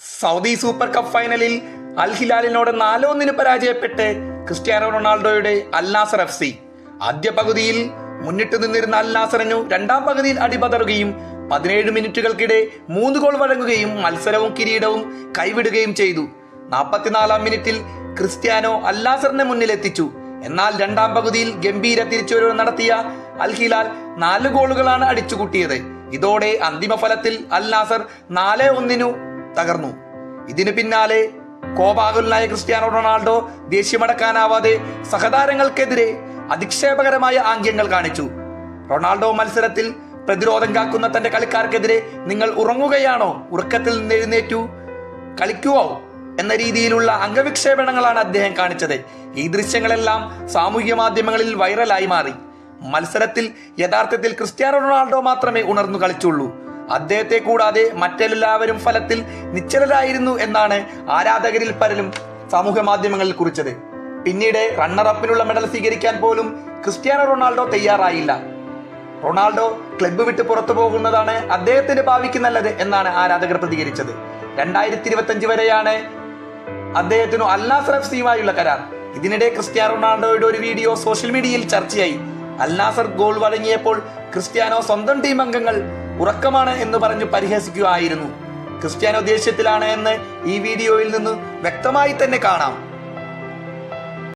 Saudi super cup ഫൈനലിൽ അൽ ഹിലാലിനോട് നാലൊന്നിന് പരാജയപ്പെട്ട് Cristiano റൊണാൾഡോയുടെ അൽ നാസർ എഫ് സി. ആദ്യ പകുതിയിൽ മുന്നിട്ട് നിന്നിരുന്ന അൽ നാസറിനു രണ്ടാം പകുതിയിൽ അടിപതറുകയും പതിനേഴ് മിനിറ്റുകൾക്കിടെ മൂന്ന് ഗോൾ വഴങ്ങുകയും മത്സരവും കിരീടവും കൈവിടുകയും ചെയ്തു. നാൽപ്പത്തിനാലാം മിനിറ്റിൽ ക്രിസ്ത്യാനോ അൽ നാസറിനെ മുന്നിലെത്തിച്ചു. എന്നാൽ രണ്ടാം പകുതിയിൽ ഗംഭീര തിരിച്ചുവരവ് നടത്തിയ അൽ ഹിലാൽ നാല് ഗോളുകളാണ് അടിച്ചുകൂട്ടിയത്. ഇതോടെ അന്തിമ ഫലത്തിൽ അൽ നാസർ നാല് ഒന്നിനു തകർന്നു. ഇതിന് പിന്നാലെ കോപാകുലനായ ക്രിസ്ത്യാനോ റൊണാൾഡോ ദേഷ്യമടക്കാനാവാതെ സഹതാരങ്ങൾക്കെതിരെ അധിക്ഷേപകരമായ ആംഗ്യങ്ങൾ കാണിച്ചു. റൊണാൾഡോ മത്സരത്തിൽ പ്രതിരോധം കാക്കുന്ന തന്റെ കളിക്കാർക്കെതിരെ നിങ്ങൾ ഉറങ്ങുകയാണോ? ഉറക്കത്തിൽ നിന്ന് എഴുന്നേറ്റു. കളിക്കുവോ? എന്ന രീതിയിലുള്ള അംഗവിക്ഷേപണങ്ങളാണ് അദ്ദേഹം കാണിച്ചത്. ഈ ദൃശ്യങ്ങളെല്ലാം സാമൂഹ്യ മാധ്യമങ്ങളിൽ വൈറലായി മാറി. മത്സരത്തിൽ യഥാർത്ഥത്തിൽ ക്രിസ്ത്യാനോ റൊണാൾഡോ മാത്രമേ ഉണർന്നു കളിച്ചുള്ളൂ. അദ്ദേഹത്തെ കൂടാതെ മറ്റെല്ലാവരും ഫലത്തിൽ നിശ്ചലരായിരുന്നു എന്നാണ് ആരാധകരിൽ പലരും സാമൂഹ്യ മാധ്യമങ്ങളിൽ കുറിച്ചത്. പിന്നീട് റണ്ണറപ്പിനുള്ള മെഡൽ സ്വീകരിക്കാൻ പോലും ക്രിസ്ത്യാനോ റൊണാൾഡോ തയ്യാറായില്ല. റൊണാൾഡോ ക്ലബ്ബ് വിട്ട് പുറത്തു പോകുന്നതാണ് അദ്ദേഹത്തിന്റെ ഭാവിക്ക് നല്ലത് എന്നാണ് ആരാധകർ പ്രതികരിച്ചത്. രണ്ടായിരത്തി ഇരുപത്തി അഞ്ച് വരെയാണ് അദ്ദേഹത്തിനു അല്ലാസ് സീമായുള്ള കരാർ. ഇതിനിടെ ക്രിസ്ത്യാനോ റൊണാൾഡോയുടെ ഒരു വീഡിയോ സോഷ്യൽ മീഡിയയിൽ ചർച്ചയായി. അൽനാസർ ഗോൾ വഴങ്ങിയപ്പോൾ ക്രിസ്ത്യാനോ സ്വന്തം ടീം അംഗങ്ങൾ ഉറക്കമാണ് എന്ന് പറഞ്ഞു പരിഹസിക്കുകയായിരുന്നു. ക്രിസ്ത്യാനോ ദേഷ്യത്തിലാണ് എന്ന് ഈ വീഡിയോയിൽ നിന്ന് വ്യക്തമായി തന്നെ കാണാം.